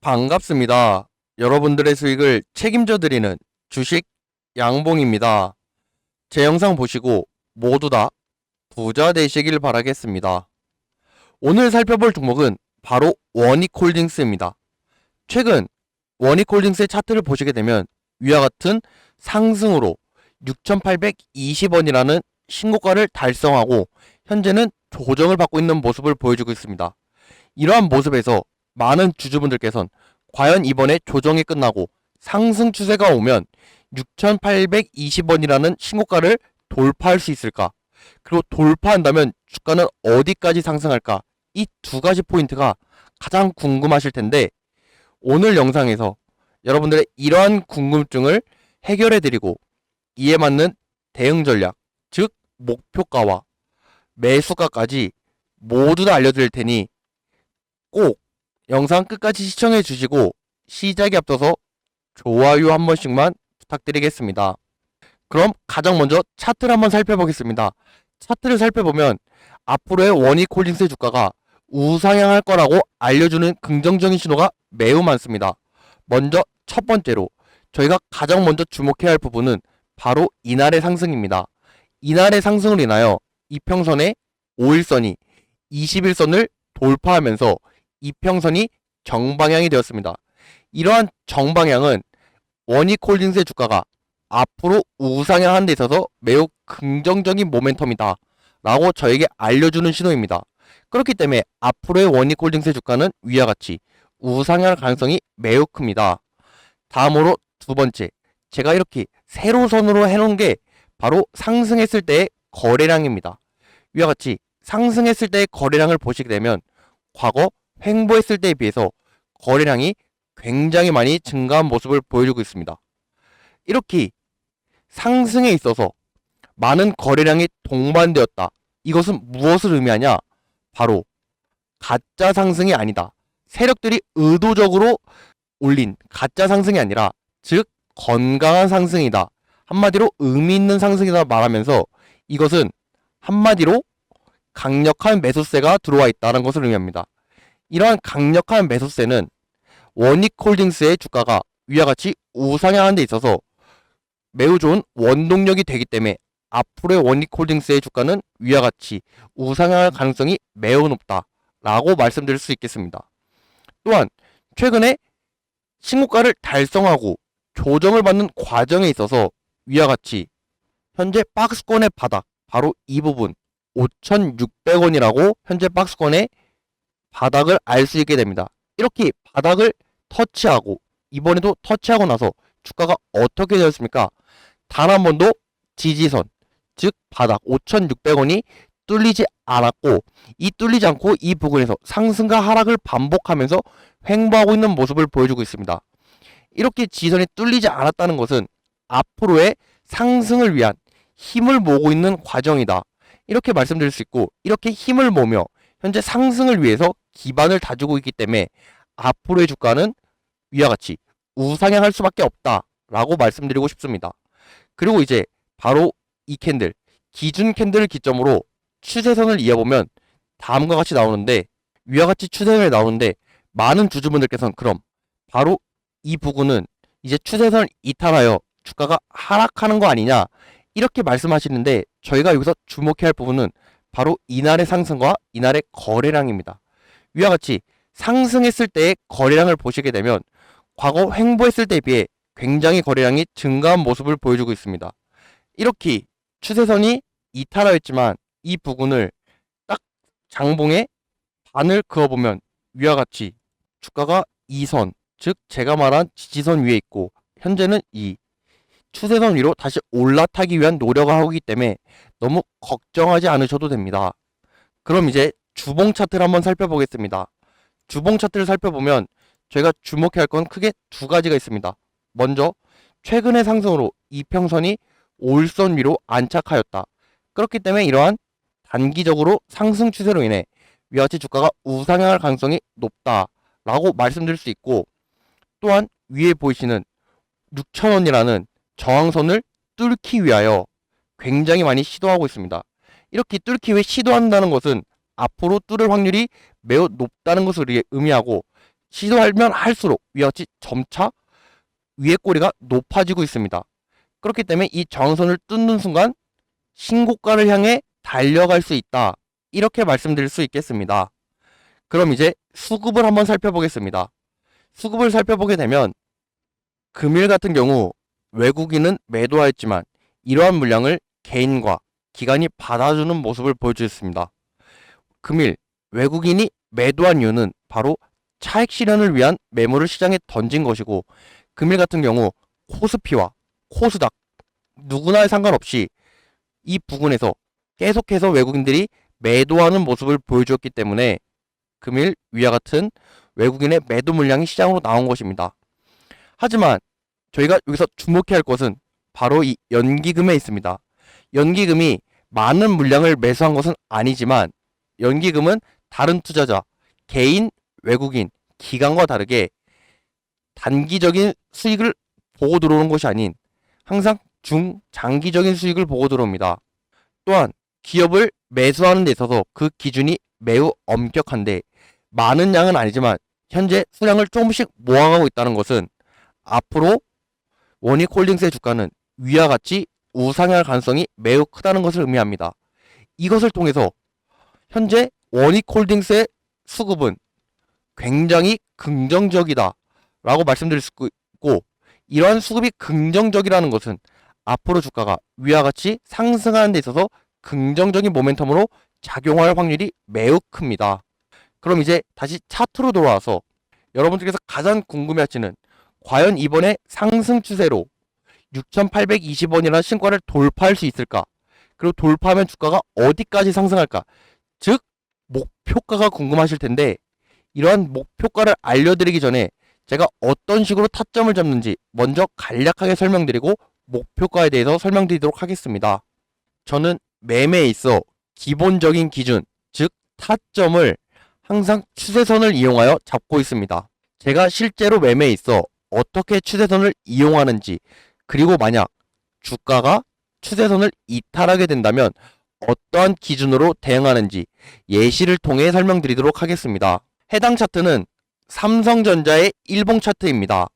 반갑습니다. 여러분들의 수익을 책임져 드리는 주식 양봉입니다. 제 영상 보시고 모두 다 부자 되시길 바라겠습니다. 오늘 살펴볼 종목은 바로 원익홀딩스입니다. 최근 원익홀딩스의 차트를 보시게 되면 위와 같은 상승으로 6,820원이라는 신고가를 달성하고 현재는 조정을 받고 있는 모습을 보여주고 있습니다. 이러한 모습에서 많은 주주분들께서는 과연 이번에 조정이 끝나고 상승 추세가 오면 6,820원이라는 신고가를 돌파할 수 있을까? 그리고 돌파한다면 주가는 어디까지 상승할까? 이 두 가지 포인트가 가장 궁금하실 텐데 오늘 영상에서 여러분들의 이러한 궁금증을 해결해 드리고 이에 맞는 대응 전략, 즉 목표가와 매수가까지 모두 다 알려드릴 테니 꼭 영상 끝까지 시청해 주시고 시작에 앞서서 좋아요 한 번씩만 부탁드리겠습니다. 그럼 가장 먼저 차트를 한번 살펴보겠습니다. 차트를 살펴보면 앞으로의 원익 홀딩스의 주가가 우상향할 거라고 알려주는 긍정적인 신호가 매우 많습니다. 먼저 첫 번째로 저희가 가장 먼저 주목해야 할 부분은 바로 이날의 상승입니다. 이날의 상승을 인하여 이평선의 5일선이 21선을 돌파하면서 이평선이 정방향이 되었습니다. 이러한 정방향은 원익홀딩스의 주가가 앞으로 우상향한 데 있어서 매우 긍정적인 모멘텀이다. 라고 저에게 알려주는 신호입니다. 그렇기 때문에 앞으로의 원익홀딩스의 주가는 위와 같이 우상향 가능성이 매우 큽니다. 다음으로 두 번째, 제가 이렇게 세로선으로 해놓은 게 바로 상승했을 때의 거래량입니다. 위와 같이 상승했을 때의 거래량을 보시게 되면 과거 횡보했을 때에 비해서 거래량이 굉장히 많이 증가한 모습을 보여주고 있습니다. 이렇게 상승에 있어서 많은 거래량이 동반되었다. 이것은 무엇을 의미하냐? 바로 가짜 상승이 아니다. 세력들이 의도적으로 올린 가짜 상승이 아니라 즉 건강한 상승이다. 한마디로 의미 있는 상승이다 말하면서 이것은 한마디로 강력한 매수세가 들어와 있다는 것을 의미합니다. 이러한 강력한 매수세는 원익홀딩스의 주가가 위와 같이 우상향하는 데 있어서 매우 좋은 원동력이 되기 때문에 앞으로의 원익홀딩스의 주가는 위와 같이 우상향할 가능성이 매우 높다 라고 말씀드릴 수 있겠습니다. 또한 최근에 신고가를 달성하고 조정을 받는 과정에 있어서 위와 같이 현재 박스권의 바닥 바로 이 부분 5,600원이라고 현재 박스권의 바닥을 알 수 있게 됩니다. 이렇게 바닥을 터치하고 이번에도 터치하고 나서 주가가 어떻게 되었습니까? 단 한 번도 지지선 즉 바닥 5,600원이 뚫리지 않았고 이 뚫리지 않고 이 부분에서 상승과 하락을 반복하면서 횡보하고 있는 모습을 보여주고 있습니다. 이렇게 지선이 뚫리지 않았다는 것은 앞으로의 상승을 위한 힘을 모으고 있는 과정이다. 이렇게 말씀드릴 수 있고 이렇게 힘을 모으며 현재 상승을 위해서 기반을 다지고 있기 때문에 앞으로의 주가는 위와 같이 우상향할 수밖에 없다라고 말씀드리고 싶습니다. 그리고 이제 바로 이 캔들 기준 캔들을 기점으로 추세선을 이어보면 다음과 같이 나오는데 위와 같이 추세선이 나오는데 많은 주주분들께서는 그럼 바로 이 부분은 이제 추세선을 이탈하여 주가가 하락하는 거 아니냐 이렇게 말씀하시는데 저희가 여기서 주목해야 할 부분은 바로 이날의 상승과 이날의 거래량입니다. 위와 같이 상승했을 때의 거래량을 보시게 되면 과거 횡보했을 때에 비해 굉장히 거래량이 증가한 모습을 보여주고 있습니다. 이렇게 추세선이 이탈하였지만 이 부분을 딱 장봉에 반을 그어보면 위와 같이 주가가 2선, 즉 제가 말한 지지선 위에 있고 현재는 이 추세선 위로 다시 올라타기 위한 노력을 하고 있기 때문에 너무 걱정하지 않으셔도 됩니다. 그럼 이제 주봉 차트를 한번 살펴보겠습니다. 주봉 차트를 살펴보면 저희가 주목해야 할 건 크게 두 가지가 있습니다. 먼저 최근의 상승으로 이평선이 5일선 위로 안착하였다. 그렇기 때문에 이러한 단기적으로 상승 추세로 인해 위와 같이 주가가 우상향할 가능성이 높다라고 말씀드릴 수 있고 또한 위에 보이시는 6천원이라는 저항선을 뚫기 위하여 굉장히 많이 시도하고 있습니다. 이렇게 뚫기 위해 시도한다는 것은 앞으로 뚫을 확률이 매우 높다는 것을 의미하고 시도하면 할수록 위와 같이 점차 위의 꼬리가 높아지고 있습니다. 그렇기 때문에 이 저항선을 뚫는 순간 신고가를 향해 달려갈 수 있다. 이렇게 말씀드릴 수 있겠습니다. 그럼 이제 수급을 한번 살펴보겠습니다. 수급을 살펴보게 되면 금일 같은 경우 외국인은 매도하였지만 이러한 물량을 개인과 기관이 받아주는 모습을 보여주었습니다. 금일 외국인이 매도한 이유는 바로 차익 실현을 위한 매물을 시장에 던진 것이고 금일 같은 경우 코스피와 코스닥 누구나에 상관없이 이 부근에서 계속해서 외국인들이 매도하는 모습을 보여주었기 때문에 금일 위와 같은 외국인의 매도 물량이 시장으로 나온 것입니다. 하지만 저희가 여기서 주목해야 할 것은 바로 이 연기금에 있습니다. 연기금이 많은 물량을 매수한 것은 아니지만 연기금은 다른 투자자, 개인, 외국인, 기관과 다르게 단기적인 수익을 보고 들어오는 것이 아닌 항상 중, 장기적인 수익을 보고 들어옵니다. 또한 기업을 매수하는 데 있어서 그 기준이 매우 엄격한데 많은 양은 아니지만 현재 수량을 조금씩 모아가고 있다는 것은 앞으로 원익홀딩스의 주가는 위와 같이 우상향할 가능성이 매우 크다는 것을 의미합니다. 이것을 통해서 현재 원익홀딩스의 수급은 굉장히 긍정적이다 라고 말씀드릴 수 있고 이러한 수급이 긍정적이라는 것은 앞으로 주가가 위와 같이 상승하는 데 있어서 긍정적인 모멘텀으로 작용할 확률이 매우 큽니다. 그럼 이제 다시 차트로 돌아와서 여러분들께서 가장 궁금해하시는 과연 이번에 상승 추세로 6,820원이라는 신고가를 돌파할 수 있을까? 그리고 돌파하면 주가가 어디까지 상승할까? 즉 목표가가 궁금하실 텐데 이러한 목표가를 알려드리기 전에 제가 어떤 식으로 타점을 잡는지 먼저 간략하게 설명드리고 목표가에 대해서 설명드리도록 하겠습니다. 저는 매매에 있어 기본적인 기준, 즉 타점을 항상 추세선을 이용하여 잡고 있습니다. 제가 실제로 매매에 있어 어떻게 추세선을 이용하는지 그리고 만약 주가가 추세선을 이탈하게 된다면 어떠한 기준으로 대응하는지 예시를 통해 설명드리도록 하겠습니다. 해당 차트는 삼성전자의 일봉 차트입니다.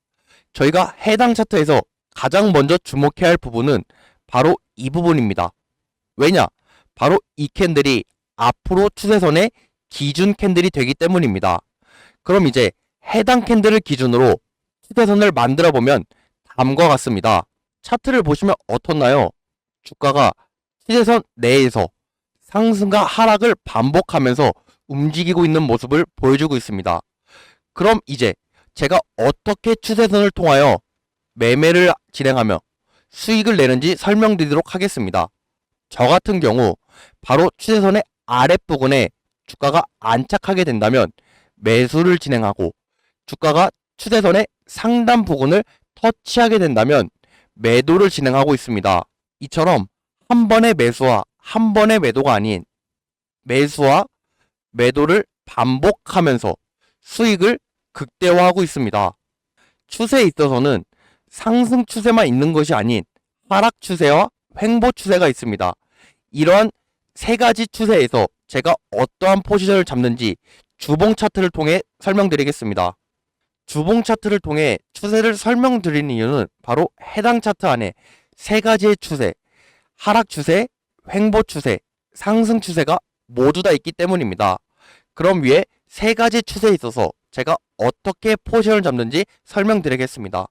저희가 해당 차트에서 가장 먼저 주목해야 할 부분은 바로 이 부분입니다. 왜냐? 바로 이 캔들이 앞으로 추세선의 기준 캔들이 되기 때문입니다. 그럼 이제 해당 캔들을 기준으로 추세선을 만들어 보면 다음과 같습니다. 차트를 보시면 어떻나요? 주가가 추세선 내에서 상승과 하락을 반복하면서 움직이고 있는 모습을 보여주고 있습니다. 그럼 이제 제가 어떻게 추세선을 통하여 매매를 진행하며 수익을 내는지 설명드리도록 하겠습니다. 저 같은 경우 바로 추세선의 아랫부분에 주가가 안착하게 된다면 매수를 진행하고 주가가 추세선의 상단 부분을 터치하게 된다면 매도를 진행하고 있습니다. 이처럼 한 번의 매수와 한 번의 매도가 아닌 매수와 매도를 반복하면서 수익을 극대화하고 있습니다. 추세에 있어서는 상승 추세만 있는 것이 아닌 하락 추세와 횡보 추세가 있습니다. 이러한 세 가지 추세에서 제가 어떠한 포지션을 잡는지 주봉 차트를 통해 설명드리겠습니다. 주봉 차트를 통해 추세를 설명드리는 이유는 바로 해당 차트 안에 세 가지의 추세, 하락 추세, 횡보 추세, 상승 추세가 모두 다 있기 때문입니다. 그럼 위에 세 가지 추세에 있어서 제가 어떻게 포지션을 잡는지 설명드리겠습니다.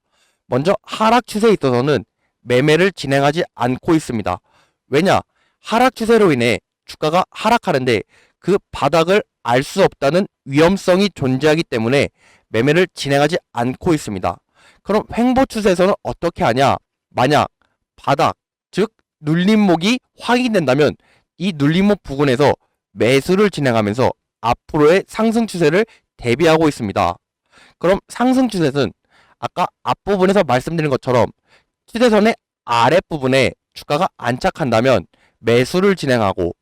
먼저 하락 추세에 있어서는 매매를 진행하지 않고 있습니다. 왜냐? 하락 추세로 인해 주가가 하락하는데 그 바닥을 알 수 없다는 위험성이 존재하기 때문에 매매를 진행하지 않고 있습니다. 그럼 횡보 추세에서는 어떻게 하냐? 만약 바닥, 즉 눌림목이 확인된다면 이 눌림목 부근에서 매수를 진행하면서 앞으로의 상승 추세를 대비하고 있습니다. 그럼 상승 추세는 아까 앞부분에서 말씀드린 것처럼 추세선의 아랫부분에 주가가 안착한다면 매수를 진행하고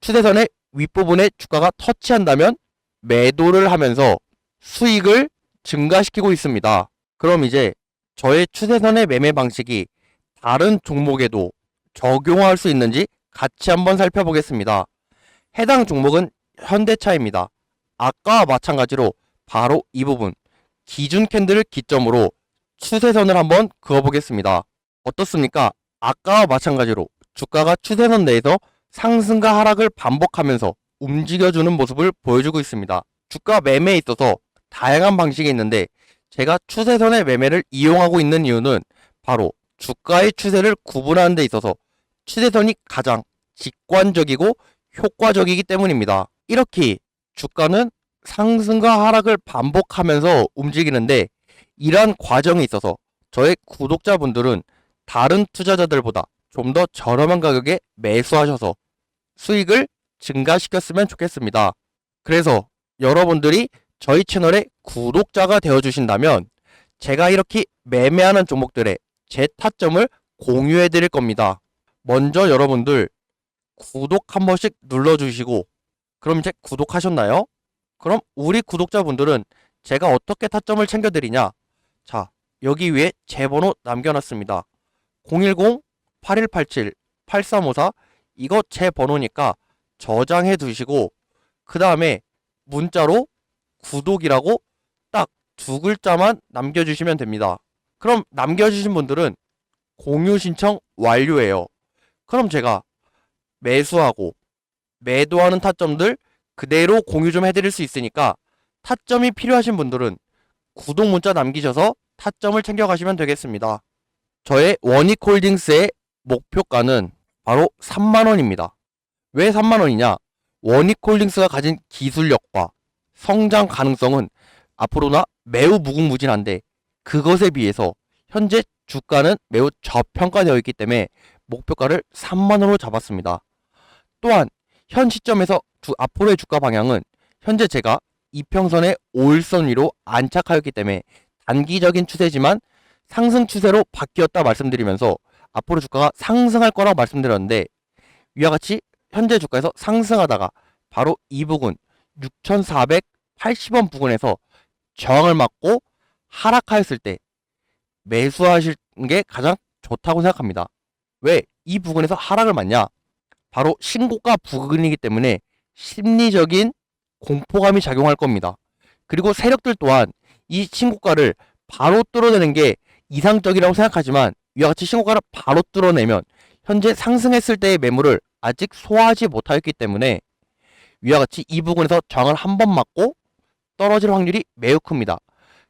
추세선의 윗부분에 주가가 터치한다면 매도를 하면서 수익을 증가시키고 있습니다. 그럼 이제 저의 추세선의 매매 방식이 다른 종목에도 적용할 수 있는지 같이 한번 살펴보겠습니다. 해당 종목은 현대차입니다. 아까와 마찬가지로 바로 이 부분 기준 캔들을 기점으로 추세선을 한번 그어보겠습니다. 어떻습니까? 아까와 마찬가지로 주가가 추세선 내에서 상승과 하락을 반복하면서 움직여주는 모습을 보여주고 있습니다. 주가 매매에 있어서 다양한 방식이 있는데 제가 추세선의 매매를 이용하고 있는 이유는 바로 주가의 추세를 구분하는 데 있어서 추세선이 가장 직관적이고 효과적이기 때문입니다. 이렇게 주가는 상승과 하락을 반복하면서 움직이는데 이러한 과정에 있어서 저의 구독자분들은 다른 투자자들보다 좀 더 저렴한 가격에 매수하셔서 수익을 증가시켰으면 좋겠습니다. 그래서 여러분들이 저희 채널의 구독자가 되어주신다면 제가 이렇게 매매하는 종목들의 제 타점을 공유해 드릴 겁니다. 먼저 여러분들 구독 한 번씩 눌러주시고 그럼 이제 구독하셨나요? 그럼 우리 구독자분들은 제가 어떻게 타점을 챙겨드리냐? 자, 여기 위에 제 번호 남겨놨습니다. 010-8187-8354 이거 제 번호니까 저장해 두시고 그 다음에 문자로 구독이라고 딱 두 글자만 남겨주시면 됩니다. 그럼 남겨주신 분들은 공유 신청 완료예요. 그럼 제가 매수하고 매도하는 타점들 그대로 공유 좀 해드릴 수 있으니까 타점이 필요하신 분들은 구독 문자 남기셔서 타점을 챙겨가시면 되겠습니다. 저의 원익홀딩스의 목표가는 바로 3만원입니다. 왜 3만원이냐? 원익홀딩스가 가진 기술력과 성장 가능성은 앞으로나 매우 무궁무진한데 그것에 비해서 현재 주가는 매우 저평가되어 있기 때문에 목표가를 3만원으로 잡았습니다. 또한 현 시점에서 주, 앞으로의 주가 방향은 현재 제가 이평선의 5일선 위로 안착하였기 때문에 단기적인 추세지만 상승 추세로 바뀌었다 말씀드리면서 앞으로 주가가 상승할 거라고 말씀드렸는데 위와 같이 현재 주가에서 상승하다가 바로 이 부근 6,480원 부근에서 저항을 맞고 하락하였을 때 매수하실 게 가장 좋다고 생각합니다. 왜 이 부근에서 하락을 맞냐? 바로 신고가 부근이기 때문에 심리적인 공포감이 작용할 겁니다. 그리고 세력들 또한 이 신고가를 바로 뚫어내는 게 이상적이라고 생각하지만 이와 같이 신고가를 바로 뚫어내면 현재 상승했을 때의 매물을 아직 소화하지 못하였기 때문에 위와 같이 이 부분에서 저항을 한 번 맞고 떨어질 확률이 매우 큽니다.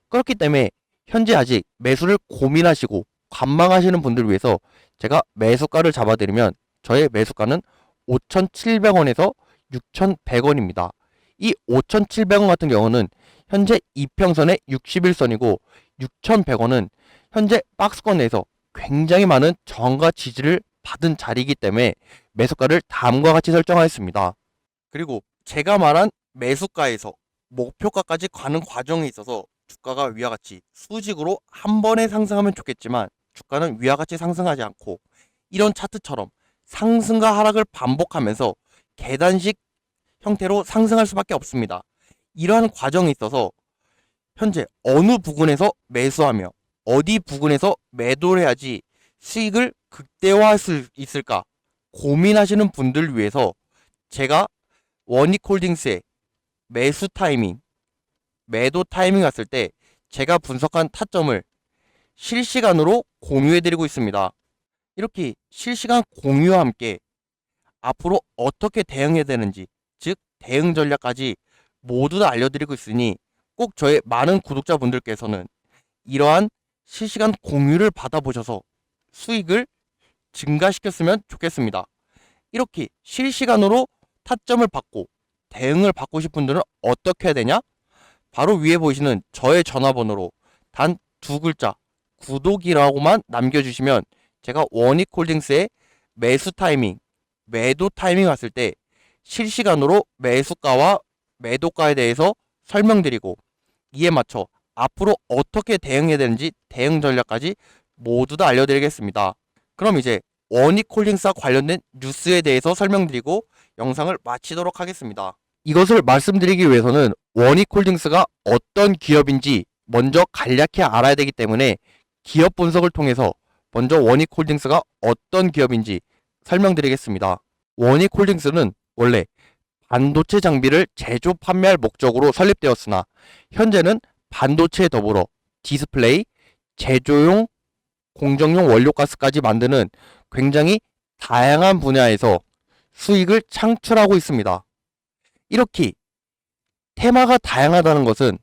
그렇기 때문에 현재 아직 매수를 고민하시고 관망하시는 분들을 위해서 제가 매수가를 잡아드리면 저의 매수가는 5,700원에서 6,100원입니다. 이 5,700원 같은 경우는 현재 이평선의 61선이고 6,100원은 현재 박스권 내에서 굉장히 많은 저항과 지지를 받은 자리이기 때문에 매수가를 다음과 같이 설정하였습니다. 그리고 제가 말한 매수가에서 목표가까지 가는 과정에 있어서 주가가 위와 같이 수직으로 한 번에 상승하면 좋겠지만 주가는 위와 같이 상승하지 않고 이런 차트처럼 상승과 하락을 반복하면서 계단식 형태로 상승할 수밖에 없습니다. 이러한 과정에 있어서 현재 어느 부분에서 매수하며 어디 부분에서 매도를 해야지 수익을 극대화할 수 있을까 고민하시는 분들 위해서 제가 원익홀딩스의 매수 타이밍, 매도 타이밍 왔을 때 제가 분석한 타점을 실시간으로 공유해드리고 있습니다. 이렇게 실시간 공유와 함께 앞으로 어떻게 대응해야 되는지, 즉 대응 전략까지 모두 다 알려드리고 있으니 꼭 저의 많은 구독자분들께서는 이러한 실시간 공유를 받아보셔서 수익을 증가시켰으면 좋겠습니다. 이렇게 실시간으로 타점을 받고 대응을 받고 싶은 분들은 어떻게 해야 되냐? 바로 위에 보이시는 저의 전화번호로 단 두 글자 구독이라고만 남겨주시면 제가 원익홀딩스의 매수 타이밍, 매도 타이밍 왔을 때 실시간으로 매수가와 매도가에 대해서 설명드리고 이에 맞춰 앞으로 어떻게 대응해야 되는지 대응 전략까지 모두 다 알려드리겠습니다. 그럼 이제 원익홀딩스와 관련된 뉴스에 대해서 설명드리고 영상을 마치도록 하겠습니다. 이것을 말씀드리기 위해서는 원익홀딩스가 어떤 기업인지 먼저 간략히 알아야 되기 때문에 기업 분석을 통해서 먼저 원익홀딩스가 어떤 기업인지 설명드리겠습니다. 원익홀딩스는 원래 반도체 장비를 제조 판매할 목적으로 설립되었으나 현재는 반도체에 더불어 디스플레이, 제조용, 공정용 원료가스까지 만드는 굉장히 다양한 분야에서 수익을 창출하고 있습니다. 이렇게 테마가 다양하다는 것은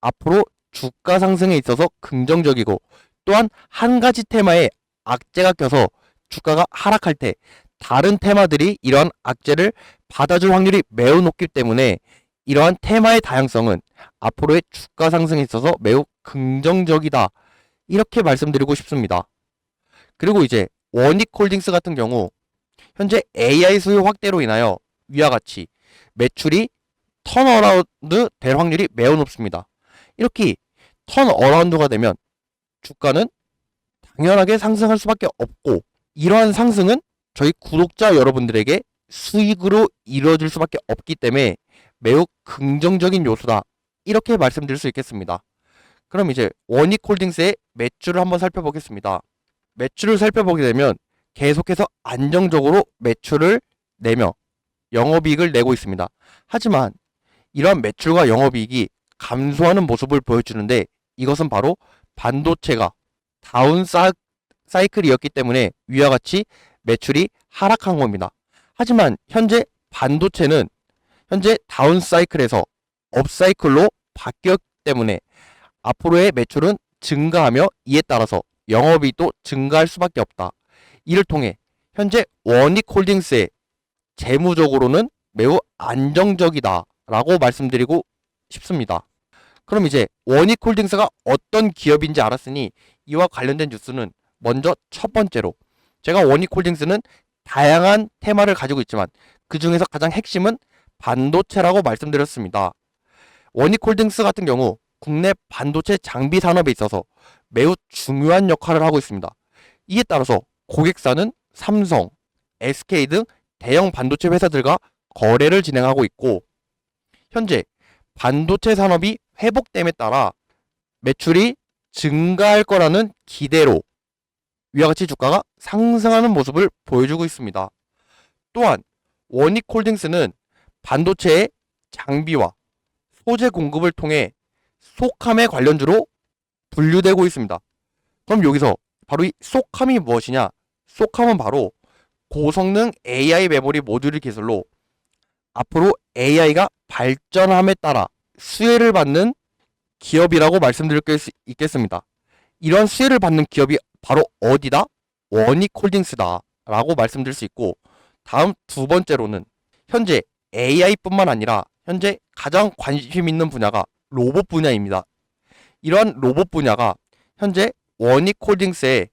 앞으로 주가 상승에 있어서 긍정적이고 또한 한 가지 테마에 악재가 껴서 주가가 하락할 때 다른 테마들이 이러한 악재를 받아줄 확률이 매우 높기 때문에 이러한 테마의 다양성은 앞으로의 주가 상승에 있어서 매우 긍정적이다. 이렇게 말씀드리고 싶습니다. 그리고 이제 원익 홀딩스 같은 경우 현재 AI 수요 확대로 인하여 위와 같이 매출이 턴어라운드 될 확률이 매우 높습니다. 이렇게 턴어라운드가 되면 주가는 당연하게 상승할 수밖에 없고 이러한 상승은 저희 구독자 여러분들에게 수익으로 이루어질 수밖에 없기 때문에 매우 긍정적인 요소다. 이렇게 말씀드릴 수 있겠습니다. 그럼 이제 원익 홀딩스의 매출을 한번 살펴보겠습니다. 매출을 살펴보게 되면 계속해서 안정적으로 매출을 내며 영업이익을 내고 있습니다. 하지만 이러한 매출과 영업이익이 감소하는 모습을 보여주는데 이것은 바로 반도체가 다운 사, 사이클이었기 때문에 위와 같이 매출이 하락한 겁니다. 하지만 현재 반도체는 현재 다운 사이클에서 업 사이클로 바뀌었기 때문에 앞으로의 매출은 증가하며 이에 따라서 영업이익도 증가할 수밖에 없다. 이를 통해 현재 원익홀딩스의 재무적으로는 매우 안정적이다라고 말씀드리고 싶습니다. 그럼 이제 원익홀딩스가 어떤 기업인지 알았으니 이와 관련된 뉴스는 먼저 첫 번째로 제가 원익홀딩스는 다양한 테마를 가지고 있지만 그 중에서 가장 핵심은 반도체라고 말씀드렸습니다. 원익홀딩스 같은 경우 국내 반도체 장비 산업에 있어서 매우 중요한 역할을 하고 있습니다. 이에 따라서 고객사는 삼성, SK 등 대형 반도체 회사들과 거래를 진행하고 있고 현재 반도체 산업이 회복됨에 따라 매출이 증가할 거라는 기대로 위와 같이 주가가 상승하는 모습을 보여주고 있습니다. 또한 원익홀딩스는 반도체의 장비와 소재 공급을 통해 속함의 관련주로 분류되고 있습니다. 그럼 여기서 바로 이 속함이 무엇이냐? 속함은 바로 고성능 AI 메모리 모듈 기술로 앞으로 AI가 발전함에 따라 수혜를 받는 기업이라고 말씀드릴 수 있겠습니다. 이런 수혜를 받는 기업이 바로 어디다? 원익홀딩스다 라고 말씀드릴 수 있고 다음 두 번째로는 현재 AI뿐만 아니라 현재 가장 관심 있는 분야가 로봇 분야입니다. 이러한 로봇 분야가 현재 원익홀딩스의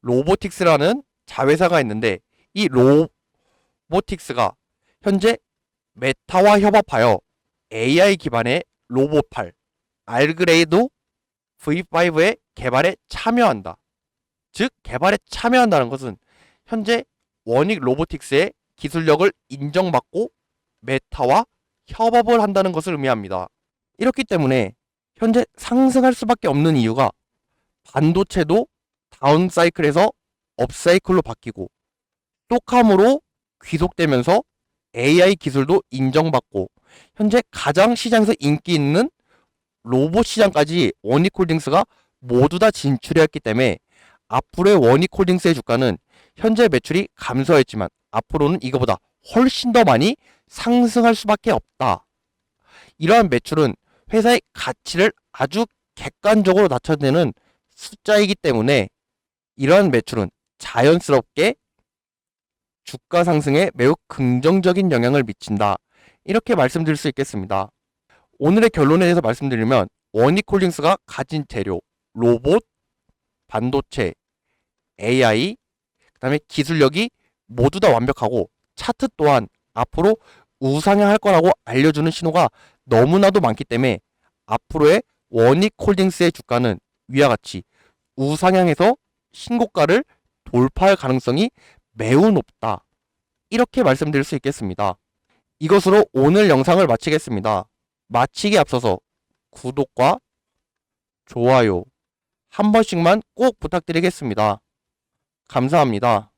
로보틱스라는 자회사가 있는데 이 로보틱스가 현재 메타와 협업하여 AI 기반의 로봇팔 알그레이드 V5의 개발에 참여한다. 즉 개발에 참여한다는 것은 현재 원익 로보틱스의 기술력을 인정받고 메타와 협업을 한다는 것을 의미합니다. 이렇기 때문에 현재 상승할 수밖에 없는 이유가 반도체도 다운 사이클에서 업 사이클로 바뀌고 똑함으로 귀속되면서 AI 기술도 인정받고 현재 가장 시장에서 인기 있는 로봇 시장까지 원익홀딩스가 모두 다 진출했기 때문에 앞으로의 원익홀딩스의 주가는 현재 매출이 감소했지만 앞으로는 이거보다 훨씬 더 많이 상승할 수밖에 없다. 이러한 매출은 회사의 가치를 아주 객관적으로 낮춰내는 숫자이기 때문에 이러한 매출은 자연스럽게 주가 상승에 매우 긍정적인 영향을 미친다. 이렇게 말씀드릴 수 있겠습니다. 오늘의 결론에 대해서 말씀드리면 원익홀딩스가 가진 재료, 로봇, 반도체, AI, 그 다음에 기술력이 모두 다 완벽하고 차트 또한 앞으로 우상향할 거라고 알려주는 신호가 너무나도 많기 때문에 앞으로의 원익홀딩스의 주가는 위와 같이 우상향해서 신고가를 돌파할 가능성이 매우 높다. 이렇게 말씀드릴 수 있겠습니다. 이것으로 오늘 영상을 마치겠습니다. 마치기 앞서서 구독과 좋아요 한 번씩만 꼭 부탁드리겠습니다. 감사합니다.